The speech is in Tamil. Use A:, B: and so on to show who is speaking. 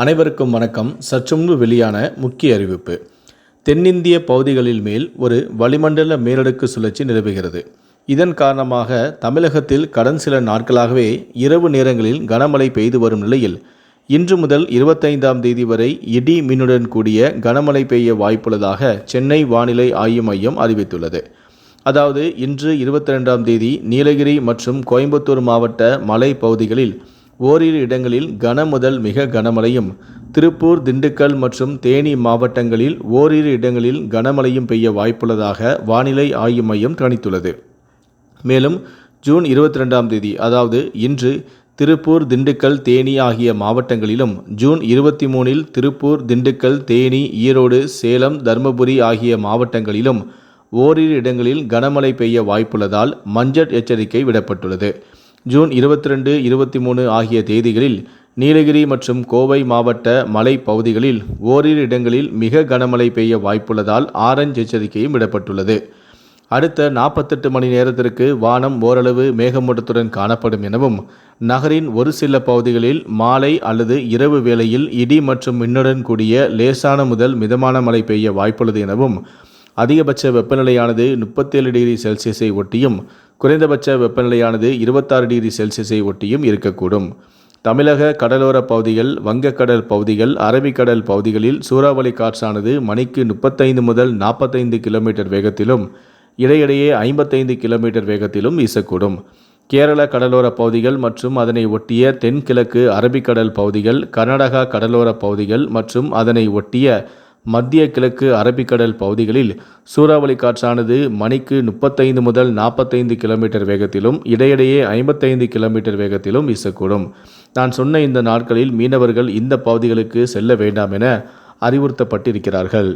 A: அனைவருக்கும் வணக்கம். சற்றுமுன்பு வெளியான முக்கிய அறிவிப்பு. தென்னிந்திய பகுதிகளில் மேல் ஒரு வளிமண்டல மேலடுக்கு சுழற்சி நிலவுகிறது. இதன் காரணமாக தமிழகத்தில் கடன் சில நாட்களாகவே இரவு நேரங்களில் கனமழை பெய்து வரும் நிலையில் இன்று முதல் இருபத்தைந்தாம் தேதி வரை இடி மின்னுடன் கூடிய கனமழை பெய்ய வாய்ப்புள்ளதாக சென்னை வானிலை ஆய்வு மையம் அறிவித்துள்ளது. அதாவது இன்று இருபத்தி ரெண்டாம் தேதி நீலகிரி மற்றும் கோயம்புத்தூர் மாவட்ட மலை பகுதிகளில் ஓரிரு இடங்களில் கன முதல் மிக கனமழையும் திருப்பூர் திண்டுக்கல் மற்றும் தேனி மாவட்டங்களில் ஓரிரு இடங்களில் கனமழையும் பெய்ய வாய்ப்புள்ளதாக வானிலை ஆய்வு மையம் கணித்துள்ளது. மேலும் ஜூன் இருபத்தி ரெண்டாம் தேதி அதாவது இன்று திருப்பூர் திண்டுக்கல் தேனி ஆகிய மாவட்டங்களிலும் ஜூன் இருபத்தி மூணில் திருப்பூர் திண்டுக்கல் தேனி ஈரோடு சேலம் தருமபுரி ஆகிய மாவட்டங்களிலும் ஓரிரு இடங்களில் கனமழை பெய்ய வாய்ப்புள்ளதால் மஞ்சள் எச்சரிக்கை விடப்பட்டுள்ளது. ஜூன் இருபத்தி ரெண்டு இருபத்தி மூணு ஆகிய தேதிகளில் நீலகிரி மற்றும் கோவை மாவட்ட மலை பகுதிகளில் ஓரிரு இடங்களில் மிக கனமழை பெய்ய வாய்ப்புள்ளதால் ஆரஞ்ச் எச்சரிக்கையும் விடப்பட்டுள்ளது. அடுத்த நாற்பத்தெட்டு மணி நேரத்திற்கு வானம் ஓரளவு மேகமூட்டத்துடன் காணப்படும் எனவும் நகரின் ஒரு சில பகுதிகளில் மாலை அல்லது இரவு வேளையில் இடி மற்றும் மின்னுடன் கூடிய லேசான முதல் மிதமான மழை பெய்ய வாய்ப்புள்ளது எனவும் அதிகபட்ச வெப்பநிலையானது முப்பத்தேழு டிகிரி செல்சியஸை ஒட்டியும் குறைந்தபட்ச வெப்பநிலையானது இருபத்தாறு டிகிரி செல்சியஸை ஒட்டியும் இருக்கக்கூடும். தமிழக கடலோர பகுதிகள் வங்கக்கடல் பகுதிகள் அரபிக்கடல் பகுதிகளில் சூறாவளி காற்றானது மணிக்கு முப்பத்தைந்து முதல் நாற்பத்தைந்து கிலோமீட்டர் வேகத்திலும் இடையிடையே ஐம்பத்தைந்து கிலோமீட்டர் வேகத்திலும் வீசக்கூடும். கேரள கடலோர பகுதிகள் மற்றும் அதனை ஒட்டிய தென்கிழக்கு அரபிக்கடல் பகுதிகள் கர்நாடகா கடலோர பகுதிகள் மற்றும் அதனை ஒட்டிய மத்திய கிழக்கு அரபிக்கடல் பகுதிகளில் சூறாவளி காற்றானது மணிக்கு முப்பத்தைந்து முதல் நாற்பத்தைந்து கிலோமீட்டர் வேகத்திலும் இடையிடையே ஐம்பத்தைந்து கிலோமீட்டர் வேகத்திலும் வீசக்கூடும். நான் சொன்ன இந்த நாட்களில் மீனவர்கள் இந்த பகுதிகளுக்கு செல்ல வேண்டாம் என அறிவுறுத்தப்பட்டிருக்கிறார்கள்.